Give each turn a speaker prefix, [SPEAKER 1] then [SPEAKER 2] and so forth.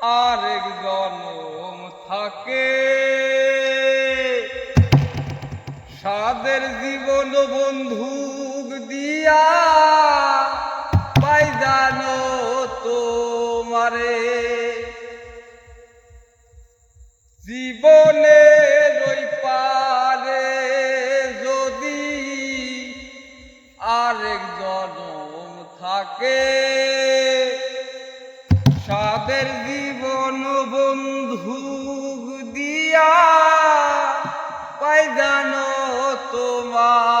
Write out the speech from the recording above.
[SPEAKER 1] আরেক জনম থাকে। সাদের জীবন বন্ধু দিয়া পাই জানো তোমারে। জীবনে রই পারে যদি আরেক জনম থাকে। সাদের জীবন বন্ধু দিয়া পাইজানো তোমার